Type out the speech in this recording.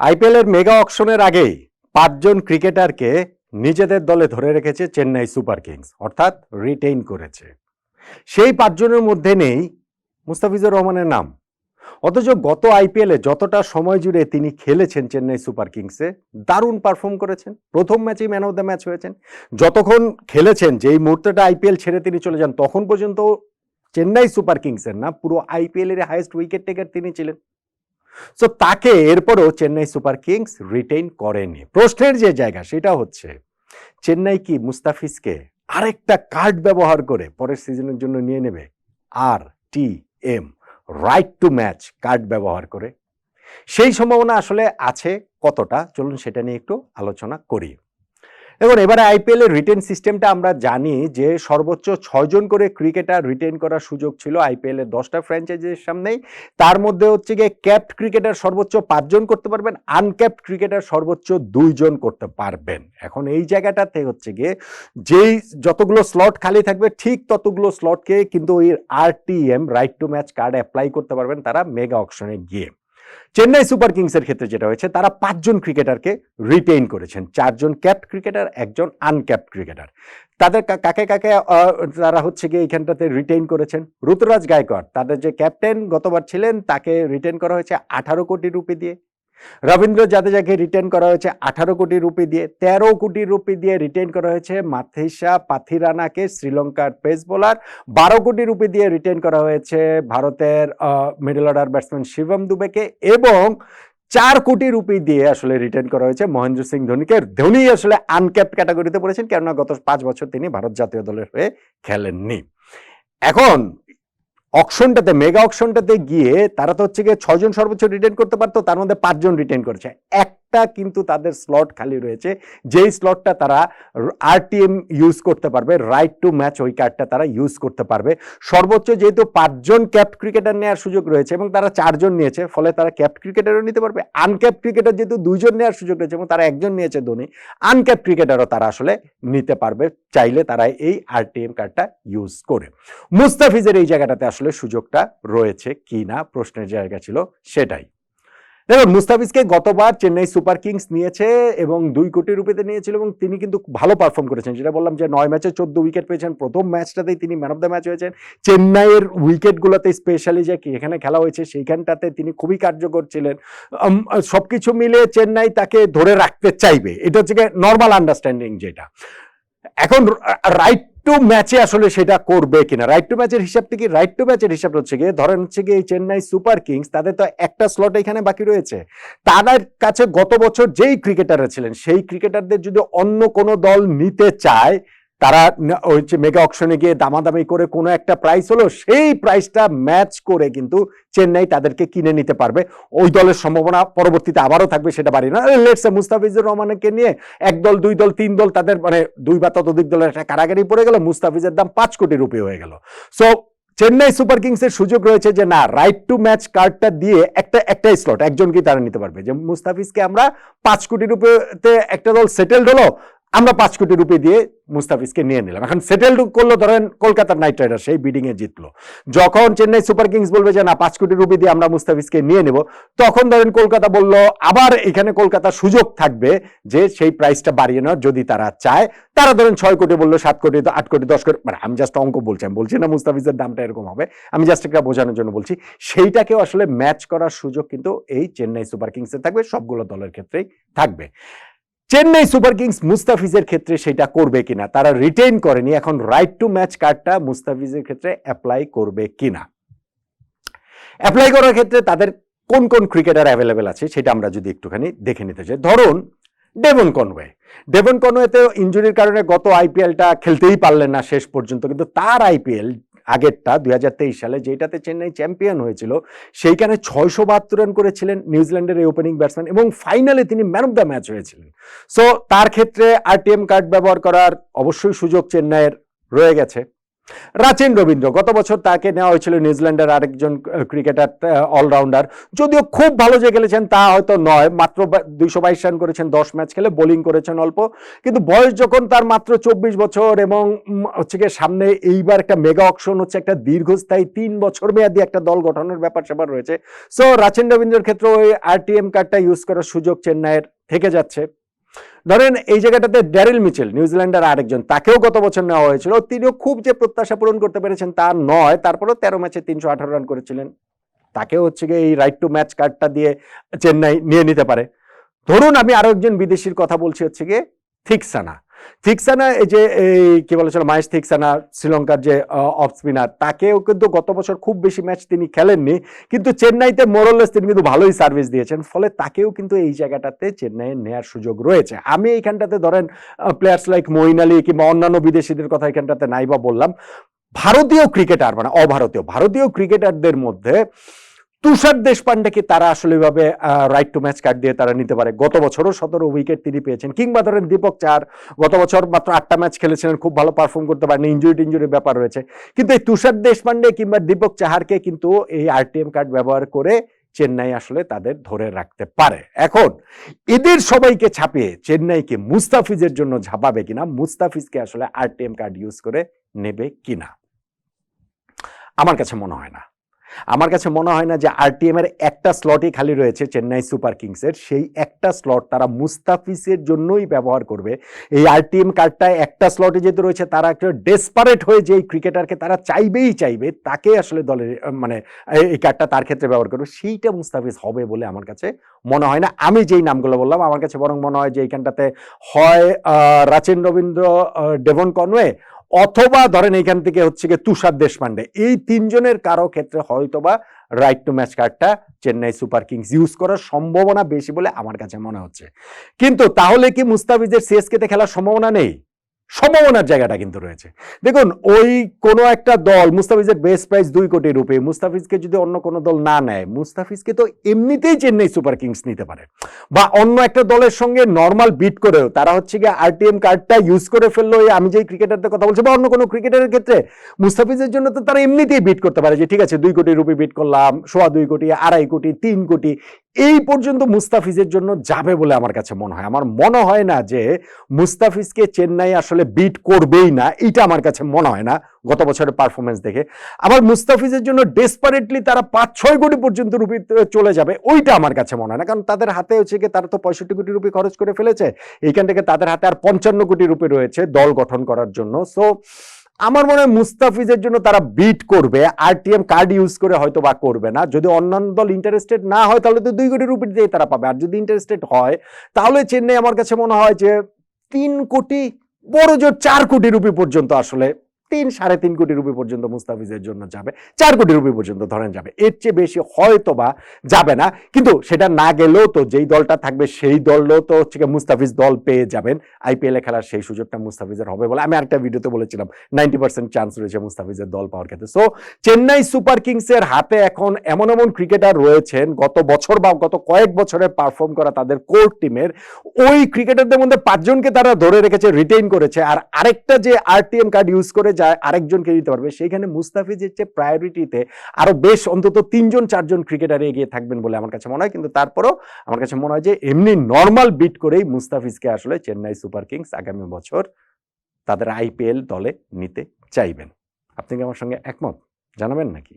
IPL এর mega অকশনের আগেই পাঁচজন ক্রিকেটারকে নিজেদের দলে ধরে রেখেছে চেন্নাই সুপার কিংস, অর্থাৎ রিটেইন করেছে। সেই পাঁচজনের মধ্যে নেই মুস্তাফিজুর রহমানের নাম। অথচ গত আইপিএলে যতটা সময় জুড়ে তিনি খেলেছেন চেন্নাই সুপার কিংসে, দারুণ পারফর্ম করেছেন, প্রথম ম্যাচেই ম্যান অফ দ্য ম্যাচ হয়েছেন। যতক্ষণ খেলেছেন, যেই মুহূর্তেটা আইপিএল ছেড়ে তিনি চলে যান, তখন পর্যন্ত চেন্নাই সুপার কিংসের না, পুরো আইপিএল এর হাইয়েস্ট উইকেট টেকার তিনি ছিলেন। সো তাকে এরপরও চেন্নাই সুপার কিংস রিটেইন করেনি। প্রশ্নের যে জায়গা, সেটা হচ্ছে, চেন্নাই কি মুস্তাফিজকে আরেকটা কার্ড ব্যবহার করে পরের সিজনের জন্য নিয়ে নেবে? R T M right to match card ব্যবহার করে। সেই সম্ভাবনা আসলে আছে কতটা? চলুন সেটা নিয়ে একটু আলোচনা করি। দেখুন এবারে আইপিএল এর রিটেন সিস্টেমটা আমরা জানি যে সর্বোচ্চ ছয়জন করে ক্রিকেটার রিটেন করার সুযোগ ছিল আইপিএল এর দশটা ফ্র্যাঞ্চাইজির সামনেই। তার মধ্যে হচ্ছে গিয়ে ক্যাপ্ট ক্রিকেটার সর্বোচ্চ পাঁচজন করতে পারবেন আনক্যাপ্ট ক্রিকেটার সর্বোচ্চ দুইজন করতে পারবেন। এখন এই জায়গাটাতে হচ্ছে গিয়ে যেই যতগুলো স্লট খালি থাকবে, ঠিক ততগুলো স্লটকে কিন্তু ওই আর RTM right to match card apply করতে পারবেন তারা মেগা অকশনে গিয়ে। চেন্নাই সুপার কিংসের ক্ষেত্রে যেটা হয়েছে, তারা পাঁচজন ক্রিকেটারকে রিটেইন করেছেন। চারজন ক্যাপ্ট ক্রিকেটার একজন আনক্যাপ্ট ক্রিকেটার তাদের কাকে কাকে তারা হচ্ছে গিয়ে এইখানটাতে রিটেইন করেছেন? ঋতুরাজ গায়কোয়াড়। তাদের যে ক্যাপ্টেন গতবার ছিলেন, তাকে রিটেইন করা হয়েছে আঠারো কোটি রুপি দিয়ে। রবীন্দ্র জাদেজাকে রিটেন করা হয়েছে আঠারো কোটি রুপি দিয়ে, তেরো কোটি রুপি দিয়ে রিটেন করা হয়েছে মাথিসা পাথিরানাকে, শ্রীলঙ্কার পেস বোলার বারো কোটি রুপি দিয়ে রিটেন করা হয়েছে ভারতের মিডল অর্ডার ব্যাটসম্যান শিবম দুবেকে এবং চার কোটি রুপি দিয়ে আসলে রিটার্ন করা হয়েছে মহেন্দ্র সিং ধোনিকে। ধোনি আসলে আনক্যাপ ক্যাটাগরিতে পড়েছেন, কেননা গত পাঁচ বছর তিনি ভারত জাতীয় দলের হয়ে খেলেননি। এখন অকশনটাতে মেগা অকশনটাতে গিয়ে তারা তো হচ্ছে গিয়ে ছজন সর্বোচ্চ রিটেন করতে পারতো, তার মধ্যে পাঁচজন রিটেন করেছে। একটা কিন্তু তাদের স্লট খালি রয়েছে। যেই স্লটটা তারা আরটিএম ইউজ করতে পারবে রাইট টু ম্যাচ ওই কার্ডটা তারা ইউজ করতে পারবে। সর্বোচ্চ যেহেতু পাঁচজন ক্যাপ ক্রিকেটার নেওয়ার সুযোগ রয়েছে এবং তারা চারজন নিয়েছে, ফলে তারা ক্যাপ ক্রিকেটারও নিতে পারবে। আনক্যাপ ক্রিকেটার যেহেতু দুইজন নেওয়ার সুযোগ রয়েছে এবং তারা একজন নিয়েছে ধোনি আনক্যাপ ক্রিকেটারও তারা আসলে নিতে পারবে, চাইলে তারা এই আরটিএম কার্ডটা ইউজ করে। মুস্তাফিজের এই জায়গাটাতে আসলে সুযোগটা রয়েছে কি না প্রশ্নের জায়গা ছিল সেটাই। দেখুন মুস্তাফিজকে গতবার চেন্নাই সুপার কিংস নিয়েছে এবং দুই কোটি রুপিতে নিয়েছিল এবং তিনি কিন্তু ভালো পারফর্ম করেছেন। যেটা বললাম যে নয় ম্যাচে চোদ্দ উইকেট পেয়েছেন। প্রথম ম্যাচটাতেই তিনি ম্যান অফ দ্য ম্যাচ হয়েছেন। চেন্নাইয়ের উইকেটগুলোতে স্পেশালি যে এখানে খেলা হয়েছে সেইখানটাতে তিনি খুবই কার্যকর ছিলেন। উম, সবকিছু মিলে চেন্নাই তাকে ধরে রাখতে চাইবে। এটা হচ্ছে নর্মাল আন্ডারস্ট্যান্ডিং যেটা। এখন রাইট টু ম্যাচে আসলে সেটা করবে কিনা? রাইট টু ম্যাচের হিসাব থেকে রাইট টু ম্যাচের হিসাব হচ্ছে গিয়ে, ধরেন হচ্ছে গিয়ে চেন্নাই সুপার কিংস, তাদের তো একটা স্লট এখানে বাকি রয়েছে। তাদের কাছে গত বছর যেই ক্রিকেটাররা ছিলেন, সেই ক্রিকেটারদের যদি অন্য কোনো দল নিতে চায় তারা যে মেগা অকশনে গিয়ে দামাদামি করে কোনো একটা প্রাইস হলো সেই প্রাইসটা ম্যাচ করে কিন্তু চেন্নাই তাদেরকে কিনে নিতে পারবে। ওই দলের সম্ভাবনা পরবর্তীতে আবারও থাকবে, সেটা পারি না। লেটসে মুস্তাফিজুর রহমানকে নিয়ে এক দল, দুই দল, তিন দল তাদের মানে দুই বা ততোধিক দলের একটা কারাগারি পড়ে গেল, মুস্তাফিজের দাম পাঁচ কোটি রুপি হয়ে গেল। সো চেন্নাই সুপার কিংসের সুযোগ রয়েছে যে না রাইট টু ম্যাচ কার্ডটা দিয়ে একটা একটাই স্লট একজনকেই তারা নিতে পারবে? যে মুস্তাফিজকে আমরা পাঁচ কোটি রুপিতে একটা দল সেটেলড হলো আমরা পাঁচ কোটি রুপি দিয়ে মুস্তাফিজকে নিয়ে নিলাম। এখন সেটেলড করল, ধরেন কলকাতার নাইট রাইডার সেই বিডিং এ জিতলো। যখন চেন্নাই সুপার কিংস বলবে যে, না, পাঁচ কোটি রুপি দিয়ে আমরা মুস্তাফিজকে নিয়ে নেব, তখন ধরেন কলকাতা বলল, আবার এখানে কলকাতার সুযোগ থাকবে যে, সেই প্রাইসটা বাড়িয়ে নেওয়ার যদি তারা চায়। তারা ধরেন ছয় কোটি বলল, সাত কোটি আট কোটি, দশ কোটি মানে আমি জাস্ট অঙ্ক বলছি, আমি বলছি না মুস্তাফিজের দামটা এরকম হবে, আমি জাস্ট একটা বোঝানোর জন্য বলছি, সেইটাকেও আসলে ম্যাচ করার সুযোগ কিন্তু এই চেন্নাই সুপার কিংসের থাকবে, সবগুলো দলের ক্ষেত্রেই থাকবে। চেন্নাই সুপার কিংস মুস্তাফিজের ক্ষেত্রে সেটা করবে কিনা? তারা রিটেইন করেনি, এখন রাইট টু ম্যাচ কার্ডটা মুস্তাফিজের ক্ষেত্রে অ্যাপ্লাই করবে কিনা? অ্যাপ্লাই করার ক্ষেত্রে তাদের কোন কোন ক্রিকেটার অ্যাভেলেবেল আছে সেটা আমরা যদি একটুখানি দেখে নিতে চাই। ধরুন ডেভন কনওয়ে ডেভন কনওয়েতে ইঞ্জুরির কারণে গত আইপিএলটা খেলতেই পারলেন না শেষ পর্যন্ত, কিন্তু তার আইপিএল আগেরটা, দুই হাজার তেইশ সালে যেটাতে চেন্নাই চ্যাম্পিয়ন হয়েছিল, সেইখানে ছয়শো বাহাত্তর রান করেছিলেন নিউজিল্যান্ডের এই ওপেনিং ব্যাটসম্যান এবং ফাইনালে তিনি ম্যান অফ দ্য ম্যাচ হয়েছিলেন। সো তার ক্ষেত্রে আরটিএম কার্ড ব্যবহার করার অবশ্যই সুযোগ চেন্নাইয়ের রয়ে গেছে। রাচেন রবীন্দ্র, গত বছর তাকে নেওয়া হয়েছিল নিউজিল্যান্ডের আরেকজন ক্রিকেটার অলরাউন্ডার। যদিও খুব ভালো যে খেলেছেন, তা হয়তো নয়। মাত্র দুইশো বাইশ রান করেছেন, দশ ম্যাচ খেলে বোলিং করেছেন অল্প। কিন্তু বয়স যখন তার মাত্র চব্বিশ বছর এবং হচ্ছে গিয়ে সামনে এইবার একটা মেগা অকশন, হচ্ছে একটা দীর্ঘস্থায়ী তিন বছর মেয়াদী একটা দল গঠনের ব্যাপার স্যাপার রয়েছে। সো রাচেন রবীন্দ্রের ক্ষেত্রে ওই আরটিএম কার্ডটা ইউজ করার সুযোগ চেন্নাইয়ের থেকে যাচ্ছে। ধরেন এই জায়গাটাতে ড্যারিল মিচেল, নিউজিল্যান্ডের আরেকজন, তাকেও গত বছর নেওয়া হয়েছিল। তিনিও খুব যে প্রত্যাশা পূরণ করতে পেরেছেন তা নয়। তারপরেও তেরো ম্যাচে তিনশো আঠারো রান করেছিলেন। তাকেও হচ্ছে গিয়ে এই রাইট টু ম্যাচ কার্ডটা দিয়ে চেন্নাই নিয়ে নিতে পারে। ধরুন আমি আরও একজন বিদেশির কথা বলছি হচ্ছে গিয়ে, থিকসানা। থিকসানা, এই যে, এই, কি বলেছিল মাহেশ থিকসানা, শ্রীলঙ্কার যে অফ স্পিনার, তাকেও কিন্তু গত বছর খুব বেশি ম্যাচ তিনি খেলেননি। কিন্তু চেন্নাইতে মোরলেস তিনি কিন্তু ভালোই সার্ভিস দিয়েছেন। ফলে তাকেও কিন্তু এই জায়গাটাতে চেন্নাইয়ে নেয়ার সুযোগ রয়েছে। আমি এইখানটাতে ধরেন প্লেয়ার্স লাইক মঈন আলী কিংবা অন্যান্য বিদেশিদের কথা এখানটাতে নাই বা বললাম। ভারতীয় ক্রিকেটার মানে অভারতীয়, ভারতীয় ক্রিকেটারদের মধ্যে তুষার দেশপান্ডেকে তারা আসলে এভাবে রাইট টু ম্যাচ কার্ড দিয়ে তারা নিতে পারে। গত বছরও সতেরো উইকেট তিনি পেয়েছেন। কিংবা ধরেন দীপক চার, গত বছর মাত্র আটটা ম্যাচ খেলেছিলেন, খুব ভালো পারফর্ম করতে পারেন ইঞ্জুরি টিঞ্জুরির ব্যাপার রয়েছে। কিন্তু এই তুষার দেশপান্ডে কিংবা দীপক চাহারকে কিন্তু এই আরটিএম কার্ড ব্যবহার করে চেন্নাই আসলে তাদের ধরে রাখতে পারে। এখন, এদের সবাইকে ছাপিয়ে চেন্নাইকে মুস্তাফিজের জন্য ঝাঁপাবে কিনা, মুস্তাফিজকে আসলে আরটিএম কার্ড ইউজ করে নেবে কিনা, আমার কাছে মনে হয় না। আমার কাছে মনে হয় না যে আরটিএম এর একটা স্লটই খালি রয়েছে চেন্নাই সুপার কিংসের। সেই একটা স্লট তারা মুস্তাফিসের জন্যই ব্যবহার করবে। এই আরটিএম কার্ডটায় একটা স্লটে যেহেতু রয়েছে, তারা একটা ডেসপারেট হয়ে যে এই ক্রিকেটারকে তারা চাইবেই চাইবে, তাকে আসলে দলের মানে এই- কার্ডটা তার ক্ষেত্রে ব্যবহার করবে। সেইটা মুস্তাফিজ হবে বলে আমার কাছে মনে হয় না। আমি যেই নামগুলো বললাম, আমার কাছে বরং মনে হয় যে এইখানটাতে হয় রাচেন রবীন্দ্র ডেভন কনওয়ে অথবা ধরেন এইখান থেকে হচ্ছে গিয়ে তুষার দেশপান্ডে এই তিনজনের কারও ক্ষেত্রে হয়তোবা রাইট টু ম্যাচ কার্ডটা চেন্নাই সুপার কিংস ইউজ করার সম্ভাবনা বেশি বলে আমার কাছে মনে হচ্ছে। কিন্তু তাহলে কি মুস্তাফিজের সিএসকে তে খেলার সম্ভাবনা নেই? সম্ভাবনার জায়গাটা কিন্তু রয়েছে। দেখুন, ওই কোনো একটা দল, মুস্তাফিজের বেস প্রাইস দুই কোটি রুপি, মুস্তাফিজকে যদি অন্য কোনো দল না নেয়, মুস্তাফিজকে তো এমনিতেই চেন্নাই সুপার কিংস নিতে পারে। বা অন্য একটা দলের সঙ্গে নর্মাল বিট করেও, তারা হচ্ছে গিয়ে আরটিএম কার্ডটা ইউজ করে ফেলল, এই আমি যেই ক্রিকেটারদের কথা বলছি, বা অন্য কোনো ক্রিকেটারের ক্ষেত্রে, মুস্তাফিজের জন্য তো তারা এমনিতেই বিট করতে পারে যে, ঠিক আছে, দুই কোটি রুপি বিট করলাম, সোয়া দুই কোটি, আড়াই কোটি, তিন কোটি এই পর্যন্ত মুস্তাফিজের জন্য যাবে বলে আমার কাছে মনে হয়। আমার মনে হয় না যে মুস্তাফিজকে চেন্নাই আসলে বিট করবেই না, এটা আমার কাছে মনে হয় না গত বছরের পারফরমেন্স দেখে। আবার মুস্তাফিজের জন্য ডেসপারেটলি তারা পাঁচ ছয় কোটি পর্যন্ত রুপি চলে যাবে, ওইটা আমার কাছে মনে হয় না। কারণ তাদের হাতে হচ্ছে কি তারা তো পঁয়ষট্টি কোটি রুপি খরচ করে ফেলেছে, এইখান থেকে তাদের হাতে আর পঞ্চান্ন কোটি রুপি রয়েছে দল গঠন করার জন্য। সো আমার মনে হয় মুস্তাফিজের জন্য তারা বিট করবে। আরটিএম কার্ড ইউজ করে হয়তো বা করবে না। যদি অন্যান্য দল ইন্টারেস্টেড না হয়, তাহলে তো দুই কোটি রুপি দিয়ে তারা পাবে। আর যদি ইন্টারেস্টেড হয়, তাহলে চেন্নাই আমার কাছে মনে হয় যে তিন কোটি, বড় জোর চার কোটি রুপি পর্যন্ত আসলে তিন, সাড়ে তিন কোটি রুপি পর্যন্ত মুস্তাফিজের জন্য যাবে। চার কোটি রুপি পর্যন্ত ধরেন যাবে। এর চেয়ে বেশি হয়তো বা যাবে না। কিন্তু সেটা না গেলেও তো যেই দলটা থাকবে সেই দলও তো হচ্ছে মুস্তাফিজ দল পেয়ে যাবেন। আইপিএলে খেলার সেই সুযোগটা মুস্তাফিজের হবে বলে আমি আরেকটা ভিডিওতে বলেছিলাম। নাইনটি পার্সেন্ট চান্স রয়েছে মুস্তাফিজের দল পাওয়ার ক্ষেত্রে। সো চেন্নাই সুপার কিংসের হাতে এখন এমন এমন ক্রিকেটার রয়েছেন, গত বছর বা গত কয়েক বছরে পারফর্ম করা তাদের কোর টিমের ওই ক্রিকেটারদের মধ্যে পাঁচজনকে তারা ধরে রেখেছে রিটেইন করেছে। আর আরেকটা যে আরটিএম কার্ড ইউজ করে যায়, আরেকজনকে দিতে পারবে। সেইখানে মুস্তাফিজের চেয়ে প্রায়োরিটিতে আরও বেশ অন্তত তিনজন, চারজন ক্রিকেটার এগিয়ে থাকবেন বলে আমার কাছে মনে হয়। কিন্তু তারপরও আমার কাছে মনে হয় যে এমনি নর্মাল বিট করেই মুস্তাফিজকে আসলে চেন্নাই সুপার কিংস আগামী বছর তাদের আইপিএল দলে নিতে চাইবেন। আপনি কি আমার সঙ্গে একমত? জানাবেন নাকি?